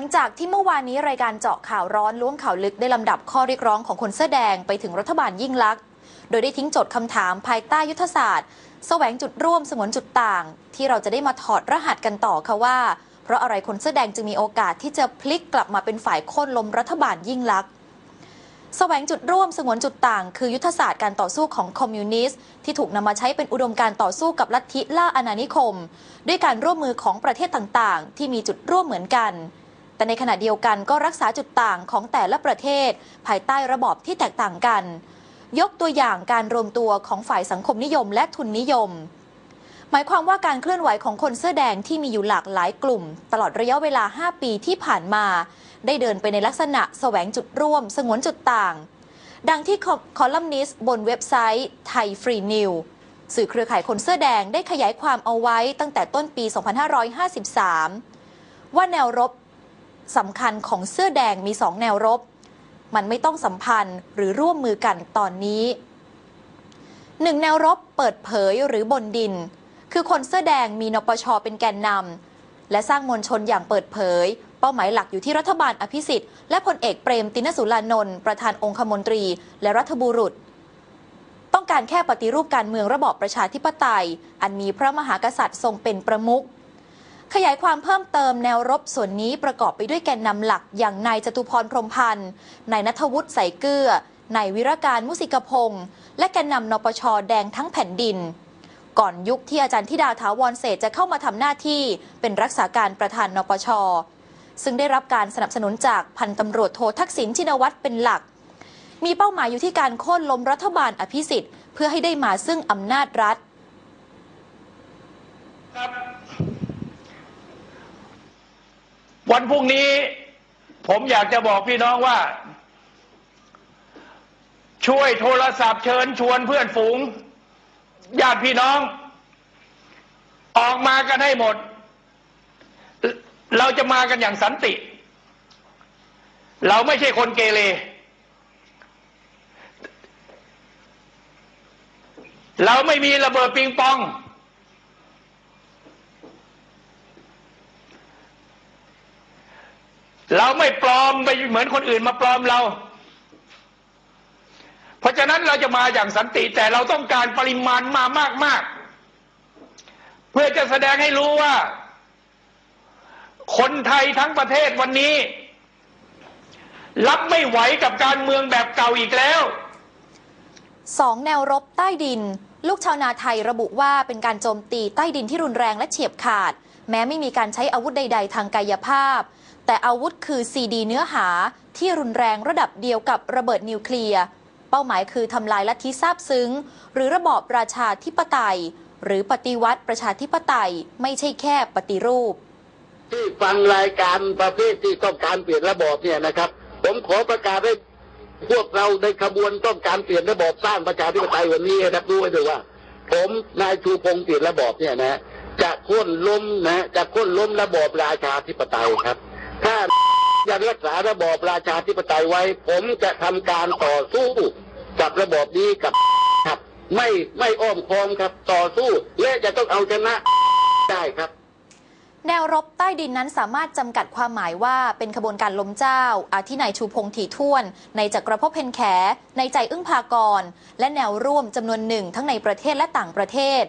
ลังจากที่เมื่อวานนี้รายการเจาะข่าวร้อนล้วงข่าวลึกได้ลำดับข้อเรียกร้องของคนเสื้อแดงไปถึงรัฐบาลยิ่งลักษณ์ โดยได้ทิ้งโจทย์คำถามภายใต้ยุทธศาสตร์ แสวงจุดร่วมสงวนจุดต่าง ที่เราจะได้มาถอดรหัสกันต่อค่ะว่า เพราะอะไรคนเสื้อแดงจึงมีโอกาสที่จะพลิกกลับมาเป็นฝ่ายโค่นลมรัฐบาลยิ่งลักษณ์แสวงจุดร่วมสงวนจุดต่าง คือยุทธศาสตร์การต่อสู้ของคอมมิวนิสต์ที่ถูกนำมาใช้เป็นอุดมการต่อสู้กับลัทธิล่าอาณานิคม ด้วยการร่วมมือของประเทศต่างๆ ที่มีจุดร่วมเหมือนกัน แต่ในขณะเดียวกันก็รักษาจุดต่างของแต่ละประเทศ ภายใต้ระบอบที่แตกต่างกัน ยกตัวอย่างการรวมตัวของฝ่ายสังคมนิยมและทุนนิยม หมายความว่าการเคลื่อนไหวของคนเสื้อแดงที่มีอยู่หลากหลายกลุ่ม ตลอดระยะเวลา 5 ปีที่ผ่านมา ได้เดินไปในลักษณะแสวงจุดร่วม สงวนจุดต่าง ดังที่คอลัมนิสต์บนเว็บไซต์ไทยฟรีนิวสื่อเครือข่ายคนเสื้อแดงได้ขยายความเอาไว้ตั้งแต่ต้นปี 2553 ว่าแนวรบ สำคัญของเสื้อแดงมีสองแนวรบ มันไม่ต้องสัมพันธ์หรือร่วมมือกันตอนนี้หนึ่งแนวรบเปิดเผยหรือบนดิน คือคนเสื้อแดงมีนปชเป็นแกนนำและสร้างมวลชนอย่างเปิดเผย เป้าหมายหลักอยู่ที่รัฐบาลอภิสิทธิ์และพลเอกเปรมตินสุรานนท์ประธานองคมนตรี และรัฐบุรุษ ต้องการแค่ปฏิรูปการเมืองระบอบประชาธิปไตย อันมีพระมหากษัตริย์ทรงเป็นประมุข ขยายความเพิ่มเติมแนวรบส่วนนี้ประกอบไปด้วยแกนนำหลักอย่างนายจตุพรพรมพันธ์นายนัทวุฒิใสเกื้อนายวิรการมุสิกพงศ์และแกนนำนปชแดงทั้งแผ่นดิน ก่อนยุคที่อาจารย์ธิดาถาวรเศษจะเข้ามาทำหน้าที่เป็นรักษาการประธานนปช ซึ่งได้รับการสนับสนุนจากพันตำรวจโททักษิณชินวัตรเป็นหลัก มีเป้าหมายอยู่ที่การโค่นล้มรัฐบาลอภิสิทธิ์เพื่อให้ได้มาซึ่งอำนาจรัฐ วันพรุ่งนี้ ผมอยากจะบอกพี่น้องว่า ช่วยโทรศัพท์เชิญชวนเพื่อนฝูง ญาติพี่น้อง ออกมากันให้หมด เราจะมากันอย่างสันติ เราไม่ใช่คนเกเรเราไม่มีระเบิดปิงปอง เราไม่ปลอมไปเหมือนคนอื่นมาปลอมเรา เพราะฉะนั้นเราจะมาอย่างสันติแต่เราต้องการปริมาณมามากๆ เพื่อจะแสดงให้รู้ว่า คนไทยทั้งประเทศวันนี้ รับไม่ไหวกับการเมืองแบบเก่าอีกแล้วสองแนวรบใต้ดิน ลูกชาวนาไทยระบุว่าเป็นการโจมตีใต้ดินที่รุนแรงและเฉียบขาด แม้ไม่มีการใช้อาวุธใด ๆ ทางกายภาพ แต่อาวุธคือซีดีเนื้อหาที่รุนแรงระดับเดียวกับระเบิดนิวเคลียร์ เป้าหมายคือทำลายลัทธิทราบซึ้ง หรือระบอบราชาธิปไตย หรือปฏิวัติประชาธิปไตยไม่ใช่แค่ปฏิรูป ที่ฟังรายการประเภทที่ต้องการเปลี่ยนระบอบเนี่ยนะครับ ผมขอประกาศให้พวกเราในขบวนต้องการเปลี่ยนระบอบสร้างประชาธิปไตยวันนี้นะครับรู้ไว้ด้วยว่า ผมนายชูพงศ์เปลี่ยนระบอบเนี่ยนะจะโค่นล้มนะจะโค่นล้มระบอบราชาธิปไตยครับ ยังรักษาระบอบราชาธิปไตยไว้ ผมจะทำการต่อสู้กับระบอบนี้กับครับ ไม่ไม่อ้อมค้อมครับต่อสู้และจะต้องเอาชนะได้ครับแนวรบใต้ดินนั้นสามารถจำกัดความหมายว่าเป็นขบวนการล้มเจ้า อาทินายชูพงษ์ถี่ท่วน ในจักรภพเพนแข ในใจอึ้งพากร และแนวร่วมจำนวนหนึ่งทั้งในประเทศและต่างประเทศ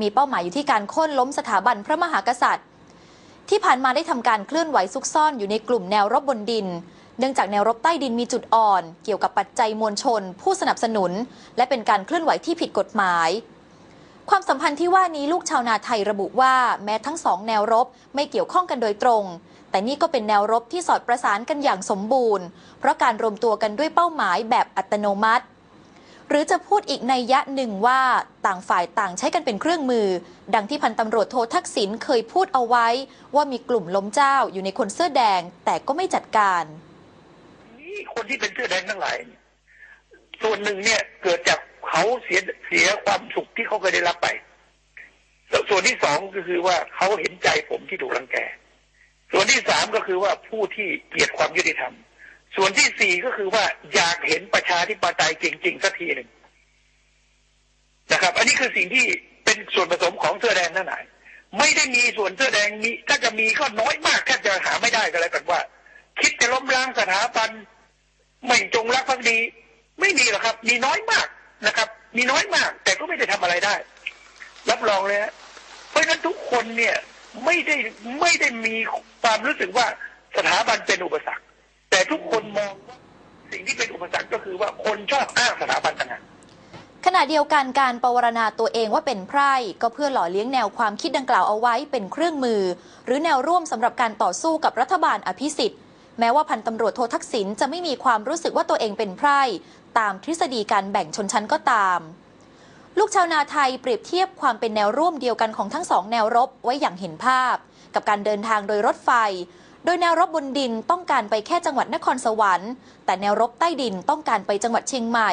มีเป้าหมายอยู่ที่การโค่นล้มสถาบันพระมหากษัตริย์ ที่ผ่านมาได้ทำการเคลื่อนไหวซุกซ่อนอยู่ในกลุ่มแนวรบบนดิน เนื่องจากแนวรบใต้ดินมีจุดอ่อน เกี่ยวกับปัจจัยมวลชน ผู้สนับสนุน และเป็นการเคลื่อนไหวที่ผิดกฎหมาย ความสัมพันธ์ที่ว่านี้ลูกชาวนาไทยระบุว่าแม้ทั้งสองแนวรบไม่เกี่ยวข้องกันโดยตรง แต่นี่ก็เป็นแนวรบที่สอดประสานกันอย่างสมบูรณ์ เพราะการรวมตัวกันด้วยเป้าหมายแบบอัตโนมัติ หรือจะพูดอีกในยะหนึ่งว่าต่างฝ่ายต่างใช้กันเป็นเครื่องมือ ดังที่พันตำรวจโททักษิณเคยพูดเอาไว้ ว่ามีกลุ่มล้มเจ้าอยู่ในคนเสื้อแดงแต่ก็ไม่จัดการนี่คนที่เป็นเสื้อแดงทั้งหลายส่วนหนึ่งเนี่ยเกิดจากเขาเสียเสียความสุขที่เขาเคยได้รับไป ส่วนที่สองก็คือว่าเขาเห็นใจผมที่ถูกรังแก ส่วนที่สามก็คือว่าผู้ที่เกลียดความยุติธรรม ส่วนที่สี่ก็คือว่าอยากเห็นประชาธิปไตยจริงๆสักทีหนึ่งนะครับ อันนี้คือสิ่งที่เป็นส่วนผสมของเสื้อแดงทั้งหลายไม่ได้มีส่วนเสื้อแดงมีถ้าจะมีก็น้อยมากแทบจะหาไม่ได้ก็แล้วกันว่า คิดจะล้มล้างสถาบันไม่จงรักภักดี ไม่มีหรอกครับ มีน้อยมากนะครับ มีน้อยมาก แต่ก็ไม่ได้ทำอะไรได้ รับรองเลยฮะเพราะฉะนั้นทุกคนเนี่ยไม่ได้ไม่ได้มีความรู้สึกว่าสถาบันเป็นอุปสรรค แต่ทุกคนมองว่าสิ่งที่เป็นอุปสรรคก็คือว่าคนชอบอ้างสถาบันต่างขณะเดียวกันการปรวรณาตัวเองว่าเป็นไพร่ก็เพื่อหล่อเลี้ยงแนวความคิดดังกล่าวเอาไว้เป็นเครื่องมือ หรือแนวร่วมสำหรับการต่อสู้กับรัฐบาลอภิสิทธิ์แม้ว่าพันตำรวจโททักษิณจะไม่มีความรู้สึกว่าตัวเองเป็นไพร่ตามทฤษฎีการแบ่งชนชั้นก็ตาม ลูกชาวนาไทยเปรียบเทียบความเป็นแนวร่วมเดียวกันของทั้งสองแนวรบไว้อย่างเห็นภาพ กับการเดินทางโดยรถไฟ โดยแนวรบบนดินต้องการไปแค่จังหวัดนครสวรรค์ แต่แนวรบใต้ดินต้องการไปจังหวัดเชียงใหม่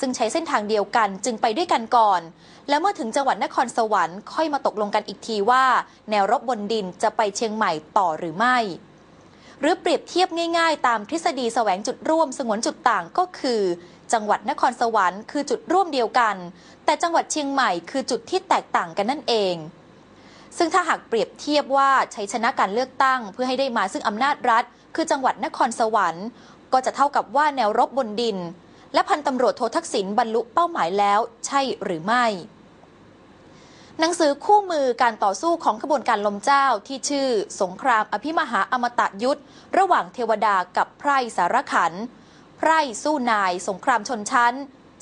ซึ่งใช้เส้นทางเดียวกันจึงไปด้วยกันก่อน และเมื่อถึงจังหวัดนครสวรรค์ค่อยมาตกลงกันอีกทีว่า แนวรบบนดินจะไปเชียงใหม่ต่อหรือไม่ หรือเปรียบเทียบง่าย ๆ ตามทฤษฎีแสวงจุดร่วมสงวนจุดต่างก็คือ จังหวัดนครสวรรค์คือจุดร่วมเดียวกัน แต่จังหวัดเชียงใหม่คือจุดที่แตกต่างกันนั่นเอง ซึ่งถ้าหากเปรียบเทียบว่าใช้ชนะการเลือกตั้ง เพื่อให้ได้มาซึ่งอำนาจรัฐ คือจังหวัดนครสวรรค์ ก็จะเท่ากับว่าแนวรบบนดิน และพันตำรวจโททักษิณบรรลุเป้าหมายแล้ว ใช่หรือไม่หนังสือคู่มือการต่อสู้ของขบวนการลมเจ้าที่ชื่อ สงครามอภิมหาอมตะยุทธ ระหว่างเทวดากับไพร่สารขัน ไพร่สู้นาย สงครามชนชั้น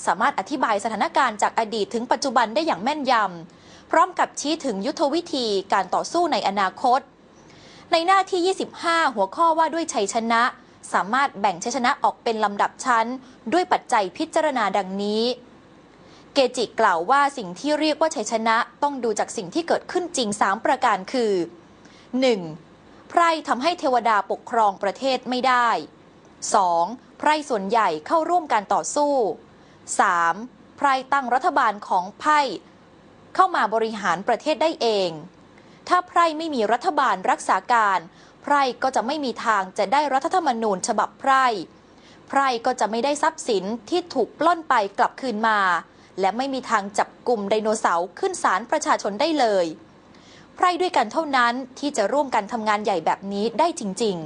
สามารถอธิบายสถานการณ์จากอดีตถึงปัจจุบันได้อย่างแม่นยำ พร้อมกับชี้ถึงยุทธวิธีการต่อสู้ในอนาคต ในหน้าที่ 25 หัวข้อว่าด้วยชัยชนะ สามารถแบ่งชัยชนะออกเป็นลำดับชั้น ด้วยปัจจัยพิจารณาดังนี้ เกจิกล่าวว่าสิ่งที่เรียกว่าชัยชนะต้องดูจากสิ่งที่เกิดขึ้นจริง 3 ประการคือ 1. ไพร่ทำให้เทวดาปกครองประเทศไม่ได้ 2. ไพร่ส่วนใหญ่เข้าร่วมการต่อสู้ 3. ไพร่ตั้งรัฐบาลของไพ่ เข้ามาบริหารประเทศได้เอง ถ้าไพร่ไม่มีรัฐบาลรักษาการ ไพร่ก็จะไม่มีทางจะได้รัฐธรรมนูญฉบับไพร่ไพร่ก็จะไม่ได้ทรัพย์สินที่ถูกปล้นไปกลับคืนมา และไม่มีทางจับกลุ่มไดโนเสาร์ขึ้นศาลประชาชนได้เลย ไพร่ด้วยกันเท่านั้นที่จะร่วมกันทำงานใหญ่แบบนี้ได้จริง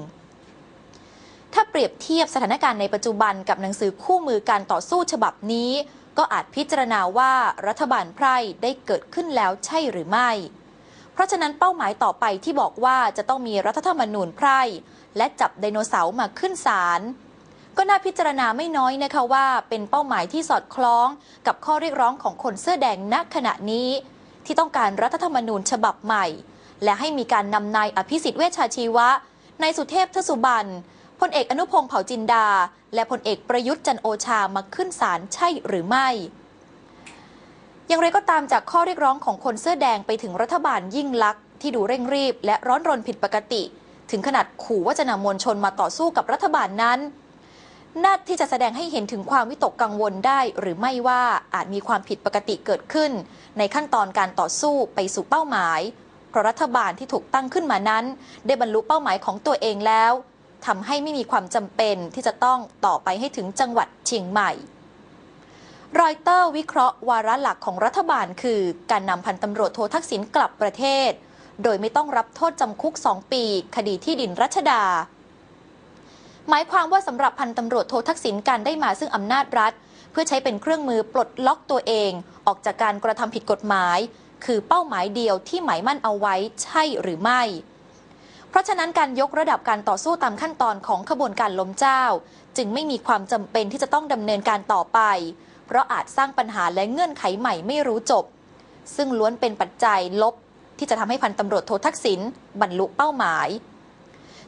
ๆ ถ้าเปรียบเทียบสถานการณ์ในปัจจุบันกับหนังสือคู่มือการต่อสู้ฉบับนี้ ก็อาจพิจารณาว่ารัฐบาลไพร่ได้เกิดขึ้นแล้วใช่หรือไม่ เพราะฉะนั้นเป้าหมายต่อไปที่บอกว่าจะต้องมีรัฐธรรมนูญไพร่ และจับไดโนเสาร์มาขึ้นศาลก็น่าพิจารณาไม่น้อยนะคะว่า เป็นเป้าหมายที่สอดคล้องกับข้อเรียกร้องของคนเสื้อแดงณขณะนี้ ที่ต้องการรัฐธรรมนูญฉบับใหม่ และให้มีการนำนายอภิสิทธิ์เวชชาชีวะนายสุเทพทสุบัน พลเอกอนุพงษ์เผ่าจินดา และพลเอกประยุทธ์จันโอชามาขึ้นศาลใช่หรือไม่ อย่างไรก็ตามจากข้อเรียกร้องของคนเสื้อแดงไปถึงรัฐบาลยิ่งลักษณ์ที่ดูเร่งรีบ และร้อนรนผิดปกติ ถึงขนาดขู่ว่าจะนำมวลชนมาต่อสู้กับรัฐบาลนั้นน่าที่จะแสดงให้เห็นถึงความวิตกกังวลได้ หรือไม่ว่าอาจมีความผิดปกติเกิดขึ้น ในขั้นตอนการต่อสู้ไปสู่เป้าหมาย เพราะรัฐบาลที่ถูกตั้งขึ้นมานั้น ได้บรรลุเป้าหมายของตัวเองแล้ว ทำให้ไม่มีความจำเป็นที่จะต้องต่อไปให้ถึงจังหวัดเชียงใหม่รอยเตอร์วิเคราะห์วาระหลักของรัฐบาลคือการนำพันตำรวจโททักษิณกลับประเทศ โดยไม่ต้องรับโทษจำคุก 2 ปี คดีที่ดินรัชดา หมายความว่าสำหรับพันตำรวจโททักษิณการได้มาซึ่งอำนาจรัฐ เพื่อใช้เป็นเครื่องมือปลดล็อกตัวเอง ออกจากการกระทำผิดกฎหมาย คือเป้าหมายเดียวที่หมายมั่นเอาไว้ใช่หรือไม่ เพราะฉะนั้นการยกระดับการต่อสู้ตามขั้นตอนของขบวนการล้มเจ้า จึงไม่มีความจำเป็นที่จะต้องดำเนินการต่อไป เพราะอาจสร้างปัญหาและเงื่อนไขใหม่ไม่รู้จบ ซึ่งล้วนเป็นปัจจัยลบ ที่จะทำให้พันตำรวจโททักษิณบรรลุเป้าหมาย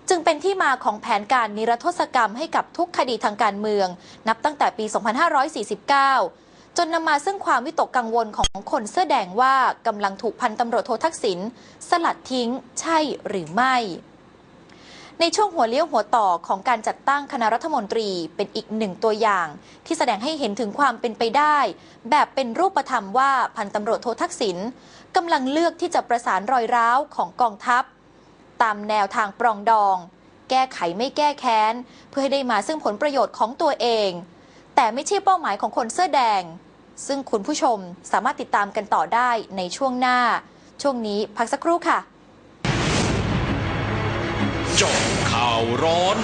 จึงเป็นที่มาของแผนการนิรโทษกรรมให้กับทุกคดีทางการเมือง นับตั้งแต่ปี 2549 จนนำมาซึ่งความวิตกกังวลของคนเสื้อแดงว่ากำลังถูกพันตำรวจโททักษิณสลัดทิ้งใช่หรือไม่ ในช่วงหัวเลี้ยวหัวต่อของการจัดตั้งคณะรัฐมนตรีเป็นอีกหนึ่งตัวอย่าง ที่แสดงให้เห็นถึงความเป็นไปได้ แบบเป็นรูปธรรมว่าพันตำรวจโททักษิณกำลังเลือกที่จะประสานรอยร้าวของกองทัพ ตามแนวทางปรองดอง แก้ไขไม่แก้แค้น เพื่อให้ได้มาซึ่งผลประโยชน์ของตัวเอง แต่ไม่ใช่เป้าหมายของคนเสื้อแดง ซึ่งคุณผู้ชมสามารถติดตามกันต่อได้ในช่วงหน้า ช่วงนี้พักสักครู่ค่ะ เจาะข่าวร้อน